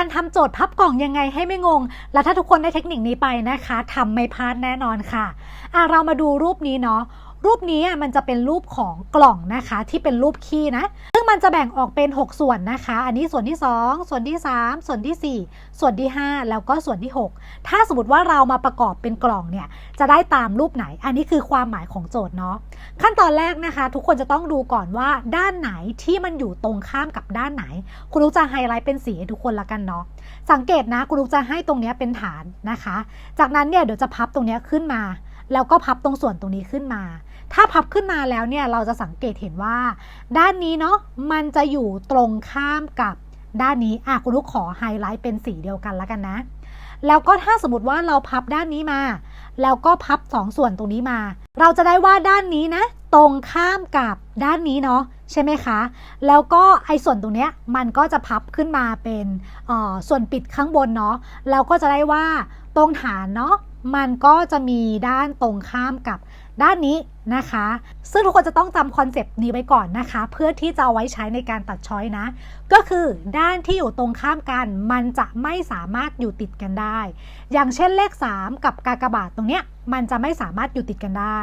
การทำโจทย์พับกล่องยังไงให้ไม่งง และถ้าทุกคนได้เทคนิคนี้ไปนะคะทำไม่พลาดแน่นอนค่ะอะ เรามาดูรูปนี้เนาะรูปนี้อะมันจะเป็นรูปของกล่องนะคะ ที่เป็นรูปขี้นะ มันจะแบ่งออกเป็น 6 ส่วนนะคะ อันนี้ส่วนที่ 2 ส่วนที่ 3 ส่วนทีสี่ 4 ส่วนที่ 5 แล้วก็ส่วนที่ 6 ถ้าสมมติว่าเรามาประกอบเป็นกล่องเนี่ย จะได้ตามรูปไหน อันนี้คือความหมายของโจทย์เนาะ ขั้นตอนแรกนะคะ ทุกคนจะต้องดูก่อนว่าด้านไหนที่มันอยู่ตรงข้ามกับด้านไหน คุณลูกจะไฮไลท์เป็นสีให้ทุกคนละกันเนาะ สังเกตนะคุณลูกจะให้ตรงเนี้ยเป็นฐานนะคะ จากนั้นเนี่ยเดี๋ยวจะพับตรงเนี้ยขึ้นมา แล้วก็พับตรงส่วนตรงนี้ขึ้นมา ถ้าพับขึ้นมาแล้วเนี่ยเราจะสังเกตเห็นว่า ด้านนี้เนาะมันจะอยู่ตรงข้ามกับด้านนี้อะคุณลูกขอไฮไลท์เป็นสีเดียวกันแล้วกันนะ แล้วก็ถ้าสมมติว่าเราพับด้านนี้มา แล้วก็พับสองส่วนตรงนี้มา เราจะได้ว่าด้านนี้นะ ตรงข้ามกับด้านนี้เนาะใช่ไหมคะ แล้วก็ไอ้ส่วนตรงเนี้ยมันก็จะพับขึ้นมาเป็นเอ่อส่วนปิดข้างบนเนาะแล้วก็จะได้ว่าตรงฐานเนาะ มันก็จะมีด้านตรงข้ามกับด้านนี้นะคะ ซึ่งทุกคนจะต้องจำคอนเซปต์นี้ไว้ก่อนนะคะ เพื่อที่จะเอาไว้ใช้ในการตัดช้อยนะ ก็คือด้านที่อยู่ตรงข้ามกัน มันจะไม่สามารถอยู่ติดกันได้ อย่างเช่นเลข 3 กับกากบาทตรงเนี้ยมันจะไม่สามารถอยู่ติดกันได้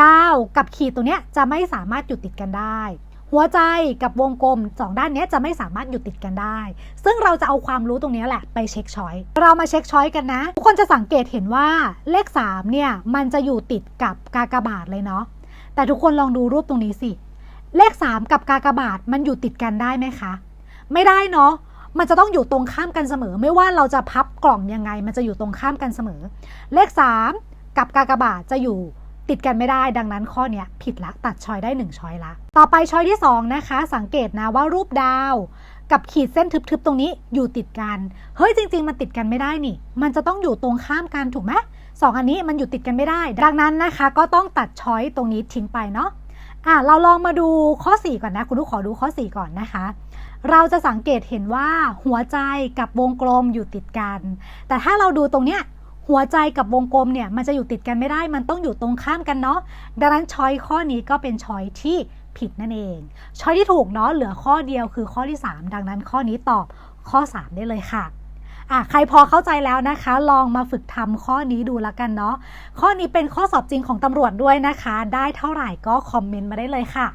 ดาวกับขีดตรงเนี้ยจะไม่สามารถอยู่ติดกันได้ หัวใจกับวงกลมสองด้านนี้จะไม่สามารถอยู่ติดกันได้ ซึ่งเราจะเอาความรู้ตรงนี้แหละไปเช็คช้อย เรามาเช็คช้อยกันนะ ทุกคนจะสังเกตเห็นว่าเลข 3 เนี่ย มันจะอยู่ติดกับกากบาทเลยเนาะ แต่ทุกคนลองดูรูปตรงนี้สิ เลข 3 กับกากบาทมันอยู่ติดกันได้ไหมคะ ไม่ได้เนาะมันจะต้องอยู่ตรงข้ามกันเสมอ ไม่ว่าเราจะพับกล่องยังไง มันจะอยู่ตรงข้ามกันเสมอ เลข 3 กับกากบาทจะอยู่ ติดกันไม่ได้ดังนั้นข้อเนี้ยผิดละตัดช้อยได้ 1ช้อยละ ต่อไปช้อยที่ 2 นะคะ สังเกตนะว่ารูปดาว กับขีดเส้นทึบๆตรงนี้อยู่ติดกัน เฮ้ยจริง ๆ มันติดกันไม่ได้นี่ มันจะต้องอยู่ตรงข้ามกันถูกไหมสองอันนี้มันอยู่ติดกันไม่ได้ ดังนั้นนะคะก็ต้องตัดช้อยตรงนี้ทิ้งไปเนาะอะเราลองมาดูข้อ 4 ก่อนนะ คุณลูกขอดูข้อ 4 ก่อนนะคะ เราจะสังเกตเห็นว่าหัวใจกับวงกลมอยู่ติดกัน แต่ถ้าเราดูตรงเนี้ย หัวใจกับวงกลมเนี่ยมันจะอยู่ติดกันไม่ได้ มันต้องอยู่ตรงข้ามกันเนาะ ดังนั้นช้อยข้อนี้ก็เป็นช้อยที่ผิดนั่นเอง ช้อยที่ถูกเนาะเหลือข้อเดียวคือข้อที่ 3 ดังนั้นข้อนี้ตอบข้อ 3 ได้เลยค่ะอะใครพอเข้าใจแล้วนะคะ ลองมาฝึกทำข้อนี้ดูล้วกันเนาะ ข้อนี้เป็นข้อสอบจริงของตำรวจด้วยนะคะ ได้เท่าไหร่ก็คอมเมนต์มาได้เลยค่ะ